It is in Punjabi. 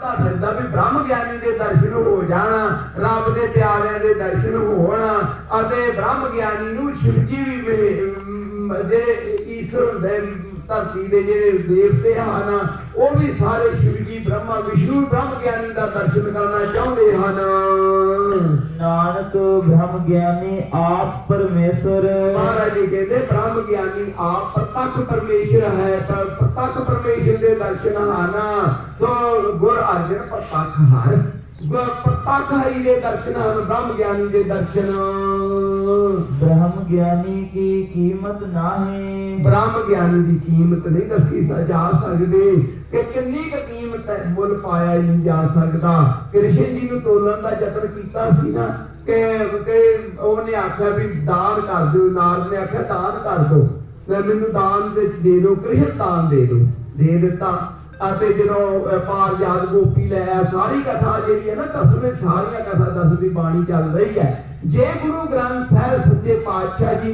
ਤਾਂ ਫਿਰਦਾ ਵੀ ਬ੍ਰਹਮ ਗਿਆਨੀ ਦੇ ਦਰਸ਼ਨ ਹੋ ਜਾਣ ਰੱਬ ਦੇ ਪਿਆਰਿਆਂ ਦੇ ਦਰਸ਼ਨ ਹੋਣ ਅਤੇ ਬ੍ਰਹਮ ਗਿਆਨੀ ਨੂੰ ਸ਼ਿਵ ਜੀ ਵੀ ਮਿਲੇ ਜਿਹੜੇ ਈਸ਼ਵਰ ਹੁੰਦੇ ਧਰਤੀ ਦੇ ਜਿਹੜੇ ਦੇਵਤੇ ਹਨ ਉਹ ਵੀ ਸਾਰੇ ਸ਼ਿਵ ਜੀ ਬ੍ਰਹਮਾ ਵਿਸ਼ਨੂੰ ਬ੍ਰਹਮ ਗਿਆਨੀ ਦਾ ਦਰਸ਼ਨ ਕਰਨਾ ਚਾਹੁੰਦੇ ਹਨ। ਨਾਨਕ ਬ੍ਰਹਮ ਗਿਆਨੀ ਆਪ ਪਰਮੇਸ਼ਰ ਮਹਾਰਾਜ ਜੀ ਕਹਿੰਦੇ ਬ੍ਰਹਮ ਗਿਆਨੀ ਆਪ ਪ੍ਰਤੱਖ ਪਰਮੇਸ਼ਰ ਹੈ ਪਰ ਪ੍ਰਤੱਖ ਪਰਮੇਸ਼ਰ ਦੇ ਦਰਸ਼ਨ ਹਨ। ਸੋ ਅਰਜਨ ਪ੍ਰਤੱਖ ਹਰ ਪ੍ਰਤੱਖ ਹਰੀ ਦੇ ਦਰਸ਼ਨ ਬ੍ਰਹਮ ਗਿਆਨੀ ਦੇ ਦਰਸ਼ਨ। ਬ੍ਰਹਮ ਗਿਆਨੀ ਕੀ ਕੀਮਤ ਨਾਹੀਂ। ਬ੍ਰਹਮ ਗਿਆਨੀ ਦੀ ਕੀਮਤ ਨਹੀਂ ਦੱਸੀ ਜਾ ਸਕਦੀ। ਕਿ ਕਿੰਨੀ ਕੁ ਕੀਮਤ ਹੈ? ਮੁੱਲ ਪਾਇਆ ਹੀ ਨਹੀਂ ਜਾ ਸਕਦਾ। ਕ੍ਰਿਸ਼ਨ ਜੀ ਨੂੰ ਤੋਲਣ ਦਾ ਯਤਨ ਕੀਤਾ ਸੀ ਨਾ ਕਿ ਕਿ ਉਹਨੇ ਆਖਿਆ ਵੀ ਦਾਨ ਕਰ ਦਿਓ ਨਾਰਦ ਨੇ ਆਖਿਆ ਦਾਨ ਕਰ ਦਿਓ। ਮੈਨੂੰ ਦਾਨ ਵਿੱਚ ਦੇ ਦਿਓ ਕ੍ਰਿਸ਼ਨ ਦਾਨ ਦੇ ਦਿਓ। ਦੇ ਦਿੱਤਾ। ਅਤੇ ਜਦੋਂ ਪਾਰ ਯਾਦ ਗੋਪੀ ਲੈ ਆ ਸਾਰੀ ਕਥਾ ਜਿਹੜੀ ਹੈ ਨਾ ਦਸਵੇਂ ਸਾਰੀਆਂ ਕਥਾ ਦਸਵੀਂ ਬਾਣੀ ਚੱਲ ਰਹੀ ਹੈ। ਜੇ ਗੁਰੂ ਗ੍ਰੰਥ ਸਾਹਿਬ ਸੱਚੇ ਪਾਤਸ਼ਾਹ ਜੀ